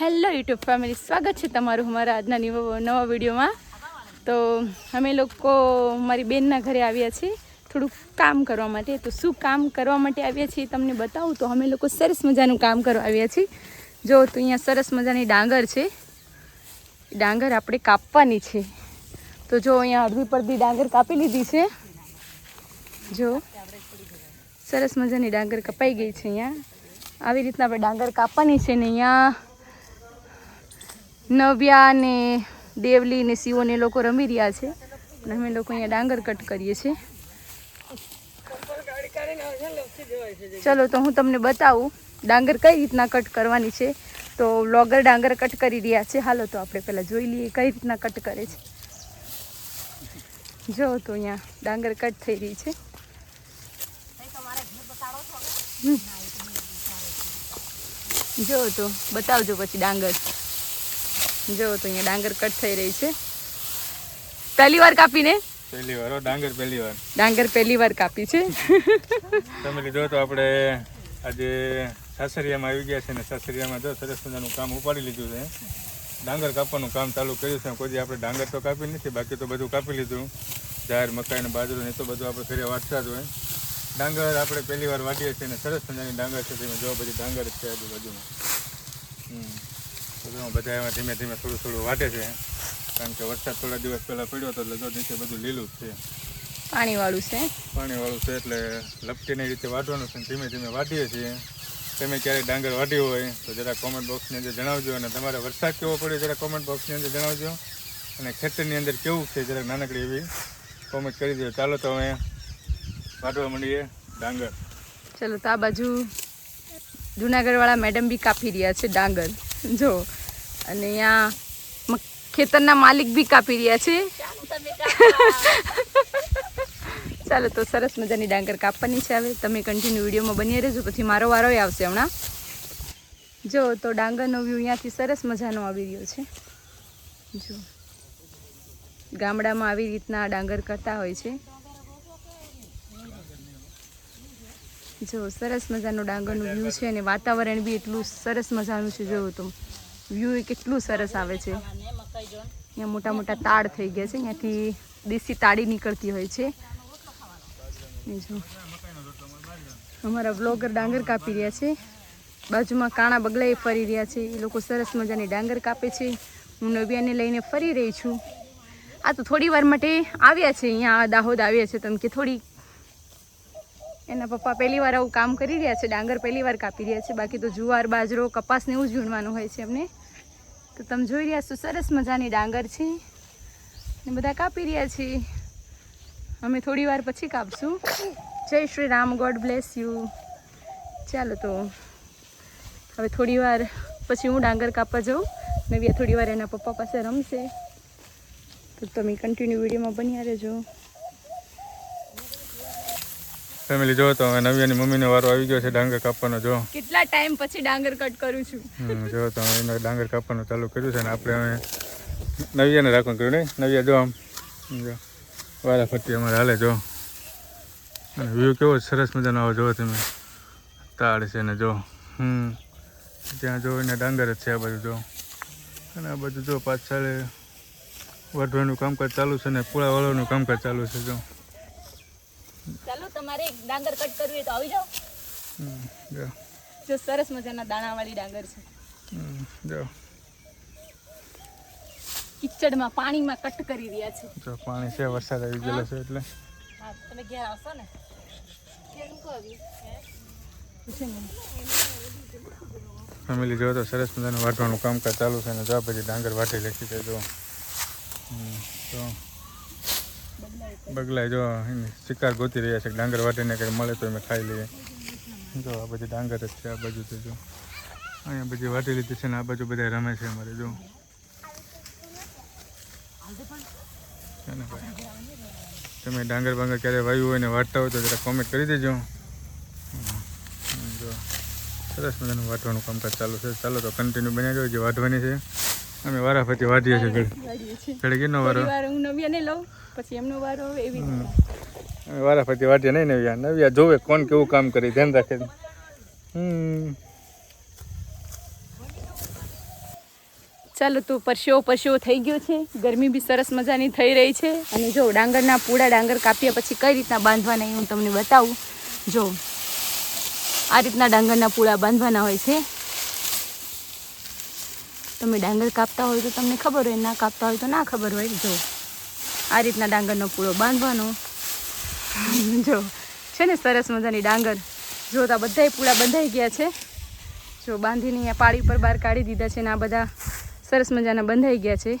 Hello YouTube family, સ્વાગત છે તમારું અમારા આજના નવા વિડીયોમાં. તો અમે લોકો મારી બેનના ઘરે આવ્યા છીએ થોડુંક કામ કરવા માટે. તો શું કામ કરવા માટે આવ્યા છીએ તમને બતાવું. તો અમે લોકો સરસ મજાનું કામ કરવા આવ્યા છીએ. જો, તો અહીંયા સરસ મજાની ડાંગર છે. ડાંગર આપણે કાપવાની છે. તો જો, અહીંયા અડધી પડધી ડાંગર કાપી લીધી છે. જો, સરસ મજાની ડાંગર કપાઈ ગઈ છે અહીંયા. આવી રીતના આપણે ડાંગર કાપવાની છે ને અહીંયા. નવ્યા ને દેવલી ને શિવો ને લોકો રમી રહ્યા છે. અમે લોકો અહીંયા ડાંગર કટ કરીએ છીએ. ચલો, તો હું તમને બતાવું ડાંગર કઈ રીતના કટ કરવાની છે. તો વ્લોગર ડાંગર કટ કરી રહ્યા છે. હાલો, તો આપણે પહેલાં જોઈ લઈએ કઈ રીતના કટ કરે છે. જો, તો અહીંયા ડાંગર કટ થઈ રહી છે. જો, તો બતાવજો પછી ડાંગર. જો તો અહીંયા ડાંગર કટ થઈ રહી છે. પહેલી વાર કાપીને? પહેલી વાર ડાંગર પહેલી વાર. ડાંગર પહેલી વાર કાપી છે. તમે લીધો તો આપણે આજે સાસરિયામાં આવી ગયા છે ને સાસરિયામાં જો સરસ મજાનું કામ ઉપાડી લીધું છે. ડાંગર કાપવાનું કામ ચાલુ કર્યું છે. કોઈ આપણે ડાંગર તો કાપી નથી બાકી તો બધું કાપી લીધું. જાહેર મકાઈ ને બાજરો ને તો બધું આપણે ફેરે વાટતા જ હોય. ડાંગર આપણે પહેલી વાર વાટીએ છીએ ને સરસ મજાની ડાંગર છે. તમે જો બધી ડાંગર છે આજુબાજુમાં. હમ. બધા એમાં ધીમે ધીમે થોડું થોડું વાટે છે. કારણ કે વરસાદ થોડા દિવસ પહેલાં પડ્યો હતો એટલે જો નીચે બધું લીલું જ છે. પાણીવાળું છે? પાણીવાળું છે એટલે લપટીની રીતે વાટવાનું છે ધીમે ધીમે વાટીએ છીએ. તમે ક્યારેય ડાંગર વાટ્યું હોય તો જરા કોમેન્ટ બોક્સની અંદર જણાવજો અને તમારે વરસાદ કેવો પડ્યો જરા કોમેન્ટ બોક્સની અંદર જણાવજો. અને ખેતરની અંદર કેવું છે જરાક નાનકડી એવી કોમેન્ટ કરી દો ચાલો તો હવે વાટવા માંડીએ ડાંગર. ચલો તો આ બાજુ જુનાગઢવાળા મેડમ બી કાપી રહ્યા છે ડાંગર. જો, અને અહીંયા ખેતરના માલિક બી કાપી રહ્યા છે. ચાલો તો સરસ મજાની ડાંગર કાપવાની છે હવે. તમે કન્ટિન્યુ વિડીયોમાં બની રહેજો, પછી મારો વારો આવશે હમણાં. જો, તો ડાંગરનો વ્યૂ અહીંયાથી સરસ મજાનો આવી રહ્યો છે. જો, ગામડામાં આવી રીતના ડાંગર કરતા હોય છે. જો, સરસ મજાનું ડાંગરનું વ્યૂ છે અને વાતાવરણ બી એટલું સરસ મજાનું છે, જોયું તો. વ્યૂ કેટલું સરસ આવે છે. અહીંયા મોટા મોટા તાડ થઈ ગયા છે, અહીંયાથી દેશી તાળી નીકળતી હોય છે. અમારા બ્લોગર ડાંગર કાપી રહ્યા છે. બાજુમાં કાણા બગલાએ ફરી રહ્યા છે. એ લોકો સરસ મજાની ડાંગર કાપે છે. હું નવ્યાને લઈને ફરી રહી છું. આ તો થોડી વાર માટે આવ્યા છે, અહીંયા દાહોદ આવ્યા છે. તમે કે થોડી એના પપ્પા પહેલી વાર આવું કામ કરી રહ્યા છે, ડાંગર પહેલી વાર કાપી રહ્યા છે, બાકી તો જુવાર, બાજરો, કપાસ ને એવું જ વીણવાનું હોય છે એમને. તો તમે જોઈ રહ્યા છો, સરસ મજાની ડાંગર છે. ને બધા કાપી રહ્યા છે. અમે થોડી વાર પછી કાપશું. જય Shri Ram, God bless you. ચાલો તો, હવે થોડી વાર પછી હું ડાંગર કાપવા જાઉં. નવ્યા થોડી વાર એના પપ્પા પાસે રમશે. તો તમે કન્ટિન્યુ વિડીયોમાં બન્યા રહેજો. ફેમિલી જો તો હવે નવ્યાની મમ્મીનો વારો આવી ગયો છે ડાંગર કાપવાનો જો. કેટલા ટાઈમ પછી ડાંગર કટ કરું છું? જો તો એને ડાંગર કાપવાનું ચાલુ કર્યું છે ને આપણે હવે નવ્યાને રાખવાનું કર્યું નહીં? નવ્યા જો આમ. જો. વારા ફરતી અમારે હાલે જો. અને વ્યૂ કેવો સરસ મજાનો આવો જો તમે. તાળ છે ને જો. હમ. ત્યાં જો એને ડાંગર જ છે આ બધું જો. અને આ બધું જો પાછળ વઢવાનું કામકાજ ચાલુ છે ને પૂળા વાળવાનું કામકાજ ચાલુ છે જો. તમારે ડાંગર કટ કરવી હોય તો આવી જાઓ. જો. સરસ મજાના દાણાવાળી ડાંગર છે. હમ, જો. કિચડમાં પાણીમાં કટ કરી રહ્યા છે. જો પાણી છે વરસાદ આવી ગયેલો છે એટલે. હા તમે ઘેર આવશો ને? ફેમિલી જો તો સરસ મજાનું વાટવાનું કામકાજ ચાલુ છે ને જો પછી ડાંગર વાટી લખી દેજો તો બગલાય જો શિકાર ગોતી રહ્યા છે, ડાંગર વાટીને કંઈક મળે તો અમે ખાઈ લઈએ. જો આ બધી ડાંગર જ છે, આ બાજુ તો જો. અહીંયા બધી વાટી લીધી છે ને આ બાજુ બધા રમે છે અમારે, જો. તમે ડાંગર બાંગર ક્યારે વાવ્યું હોય ને વાટતા હોય તો જરા કોમેન્ટ કરી દેજો. જો. સરસ મજાનું વાટવાનું કામકાજ ચાલુ છે. ચાલો તો કન્ટિન્યુ બની રહ્યો જે વાટવાની છે. અમે વારાફરતી વાટીએ છીએ ઘડી. ઘડી કેટલો વારો? હું નવ્યાને લઉં. પછી એમનો વારો આવે એવી. રીતે. વારાફરતી વાટીએ નહીં નવ્યા. નવ્યા જોવે કોણ કેવું કામ કરી ધ્યાન રાખે. હમ. ચાલો તો પરસેવો પરસેવો થઈ ગયો છે. ગરમી બી સરસ મજાની થઈ રહી છે. અને જો ડાંગરના પૂળા ડાંગર કાપ્યા પછી કઈ રીતના બાંધવાના એ હું તમને બતાવું. જો આ રીતના ડાંગરના પૂળા બાંધવાના હોય છે. તમે ડાંગર કાપતા હોય તો તમને ખબર હોય ના કાપતા હોય તો ના ખબર હોય. જો આ રીતના ડાંગરનો પૂળો બાંધવાનો. જો, છે ને સરસ મજાની ડાંગર. જો તો બધા પૂળા બંધાઈ ગયા છે. જો બાંધીને અહીંયા પાળી પર બહાર કાઢી દીધા છે ને આ બધા સરસ મજાના બંધાઈ ગયા છે.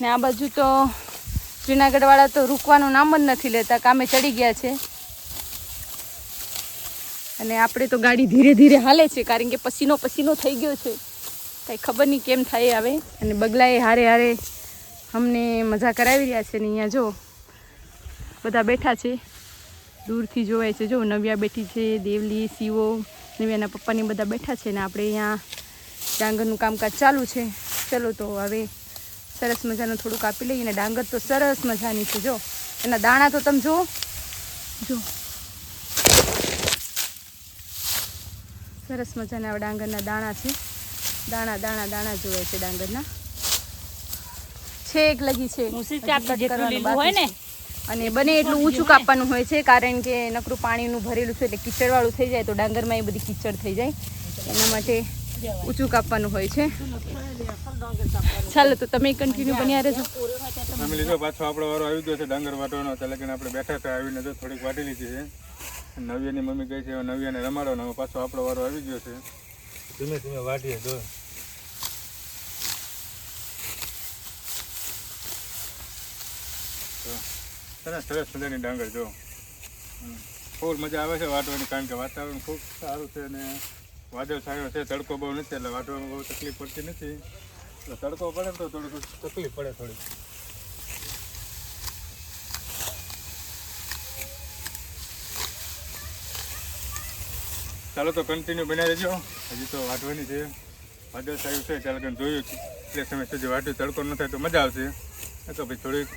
ને આ બાજુ તો જુનાગઢવાળા તો રૂકવાનું નામ જ નથી લેતા, કામે ચડી ગયા છે. અને આપણે તો ગાડી ધીરે ધીરે હાલે છે, કારણ કે પસીનો પસીનો થઈ ગયો છે. કંઈ ખબર નહીં કેમ થાય આવે. અને બગલાએ હારે હારે અમને મજા કરાવી રહ્યા છે ને અહીંયા જો. બધા બેઠા છે. દૂરથી જોવાય છે. જો નવ્યા બેઠી છે, દેવલી, શિવો, નવ્યાના પપ્પાની બધા બેઠા છે ને આપણે અહીંયા ડાંગરનું કામકાજ ચાલુ છે. ચલો તો હવે સરસ મજાનું થોડુંક આપી લઈએ ને ડાંગર તો સરસ મજાની છે. જો, એના દાણા તો તમે જુઓ જો. સરસ મજાના ડાંગરના દાણા છે. દાણા દાણા દાણા જોવાય છે ડાંગરના. છેક લગી છે. મુસી હજી જેટલું લીલું હોય ને અને બને એટલું ઊંચું કાપવાનું હોય છે કારણ કે નકરું પાણીનું ભરેલું છે એટલે કીચડવાળું થઈ જાય તો ડાંગરમાં એ બધી કીચડ થઈ જાય. એના માટે ઊંચું કાપવાનું હોય છે. ચાલો તો તમે કન્ટિન્યુ બન્યા રહેજો. અમે લીધો પાછો આપણો વારો આવી ગયો છે ડાંગર વાટવાનો એટલે કે આપણે બેઠા હતા આવીને તો થોડીક વાટી લીધી છે. નવ્યાની મમ્મી ગઈ છે નવ્યાને રમાડવાનો પાછો આપણો વારો આવી ગયો છે. ધીમે ધીમે વાટીએ જો. સરસ સરસ મજાની ડાંગર જો. ખૂબ મજા આવે છે વાટવાની, કારણ કે વાતાવરણ ખૂબ સારું છે અને વાદળ સારો છે, તડકો બહુ નથી, એટલે વાટવામાં બહુ તકલીફ પડતી નથી. એટલે તડકો પડે તો થોડુંક તકલીફ પડે થોડી ચાલો તો કન્ટિન્યુ બનાવી દેજો. હજી તો વાટવાની છે. વાદળ સારું છે, ચાલો જોયું એટલે સમય સુધી વાટ્યું, તડકો ન થાય તો મજા આવશે. તો પછી થોડીક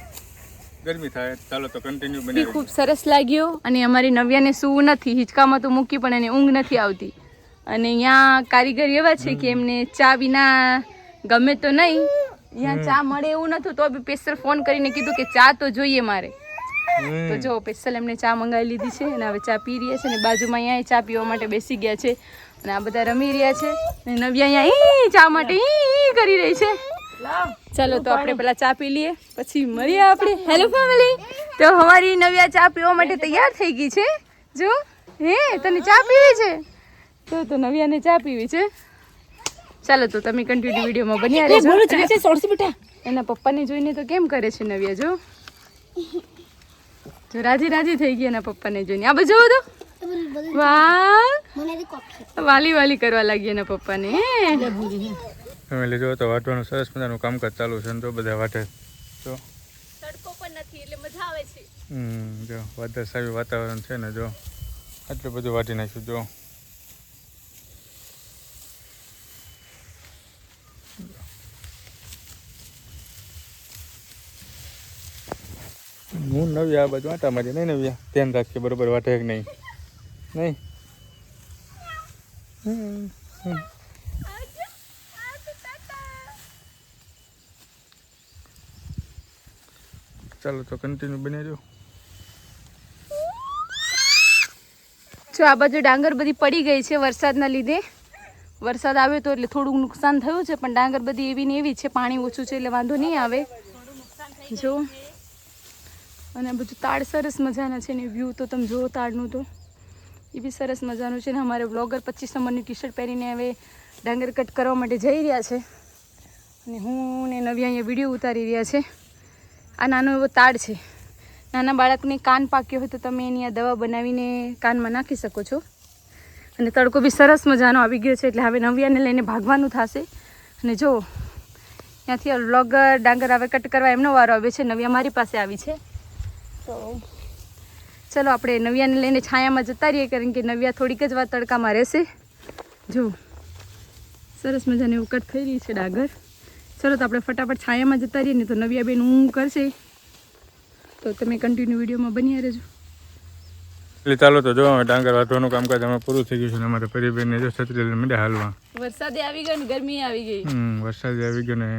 ગરમી થાય ચાલો તો કન્ટિન્યુ બી ખૂબ સરસ લાગ્યો. અને અમારી નવ્યાને સૂવું નથી હિંચકામાં તો મૂકી પણ એને ઊંઘ નથી આવતી. અને અહીંયા કારીગર એવા છે કે એમને ચા વિના ગમે તો નહીં. અહીંયા ચા મળે એવું નતું તો બી સ્પેશિયલ ફોન કરીને કીધું કે ચા તો જોઈએ મારે. તો જો સ્પેશિયલ એમને ચા મંગાવી લીધી છે અને હવે ચા પી રહ્યા છે અને બાજુમાં અહીંયા ચા પીવા માટે બેસી ગયા છે. અને આ બધા રમી રહ્યા છે. અને નવ્યા અહીંયા ચા માટે કરી રહી છે. ચાલો તો આપણે પેલા ચા પી લઈએ પછી મળીએ આપણે. હેલો ફેમિલી તો અમારી નવ્યા ચા પીવા માટે તૈયાર થઈ ગઈ છે. જો હે તને ચા પીવી છે? તો તો નવ્યાને ચા પીવી છે. ચાલો તો તમે કન્ટિન્યુ વિડીયોમાં બન્યા રહેજો. બેટા. એના પપ્પાને જોઈને તો કેમ કરે છે નવ્યા જો? જો રાજી રાજી થઈ ગઈ એના પપ્પાને જોઈને. આ બધું તો. વાહ. વાલી વાલી કરવા લાગી એના પપ્પાને હે. ફેમિલી જો તો વાટવાનું સરસ મજાનું કામકાજ ચાલુ છે તો બધા વાટે જો. તડકો પણ નથી એટલે મજા આવે છે. હમ જો વાદળ સાવી વાતાવરણ છે ને જો. આટલું બધું વાટી નાખ્યું જો. હું નવ્યા આ બાજુ આટા મારી નહીં નવ્યા ધ્યાન રાખીએ બરોબર વાટે કે નહીં. નહીં હમ, હમ. ચાલો તો કન્ટિન્યુ બની રહ્યો જો આ બાજુ ડાંગર બધી પડી ગઈ છે વરસાદના લીધે. વરસાદ આવ્યો તો એટલે થોડુંક નુકસાન થયું છે, પણ ડાંગર બધી એવી ને એવી છે, પાણી ઓછું છે એટલે વાંધો નહીં આવે. જો. અને બધું તાડ સરસ મજાના છે ને વ્યૂ તો તમે જુઓ તાડનું તો. એ બી સરસ મજાનું છે ને અમારે બ્લોગર પચીસ નંબરની ટી શર્ટ પહેરીને હવે ડાંગર કટ કરવા માટે જઈ રહ્યા છે. અને હું ને નવી અહીંયા વીડિયો ઉતારી રહ્યા છે. આ નાનો એવો તાડ છે. નાના બાળકને કાન પાક્યો હોય તો તમે એની આ દવા બનાવીને કાનમાં નાખી શકો છો. અને તડકો બી સરસ મજાનો આવી ગયો છે એટલે હવે નવિયાને લઈને ભાગવાનું થશે. અને જો ત્યાંથી લોગર ડાંગર આવે કટ કરવા એમનો વારો આવ્યો છે નવિયા મારી પાસે આવી છે. તો ચલો આપણે નવિયાને લઈને છાયામાં જતા રહીએ કારણ કે નવિયા થોડીક જ વાર તડકામાં રહેશે. જો સરસ મજાની એવું કટ થઈ રહી છે ડાગર. ચલો તો આપણે ફટાફટ છાયામાં જતા રહીએ ને તો નવ્યા બેન ઊંઘ કરશે. તો તમે કન્ટિન્યુ વિડીયોમાં બન્યા રહેજો. એટલે ચાલો તો જો હવે ડાંગર વાટવાનું કામકાજ અમે પૂરું થઈ ગયું છે અમારે પરિબેનને જો છત્રી લઈને મીડા હાલવા. વરસાદે આવી ગયો ને ગરમી આવી ગઈ. હમ વરસાદ આવી ગયો ને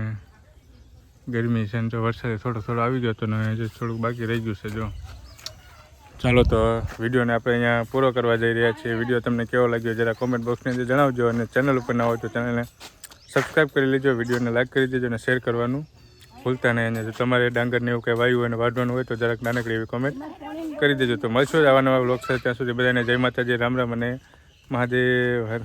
ગરમી છે ને તો વરસાદ થોડો થોડો આવી ગયો હતો ને હજુ થોડુંક બાકી રહી ગયું છે જો. ચાલો તો વિડીયોને આપણે અહીંયા પૂરો કરવા જઈ રહ્યા છીએ. વીડિયો તમને કેવો લાગ્યો જરા કોમેન્ટ બોક્સની અંદર જણાવજો અને ચેનલ ઉપર ના હોય તો ચેનલને સબસ્ક્રાઈબ કરી લેજો, વિડીયોને લાઈક કરી દેજો અને શેર કરવાનું ભૂલતા નહીં. અને જો તમારે ડાંગરને એવું કંઈ વાયુ અને વાઢવાનું હોય તો જરાક નાનકડી એવી કોમેન્ટ કરી દેજો. તો મળશો જ આવા નવા બ્લોગ સાથે. ત્યાં સુધી બધાને જય માતાજી, રામ રામ અને મહાદેવ, હર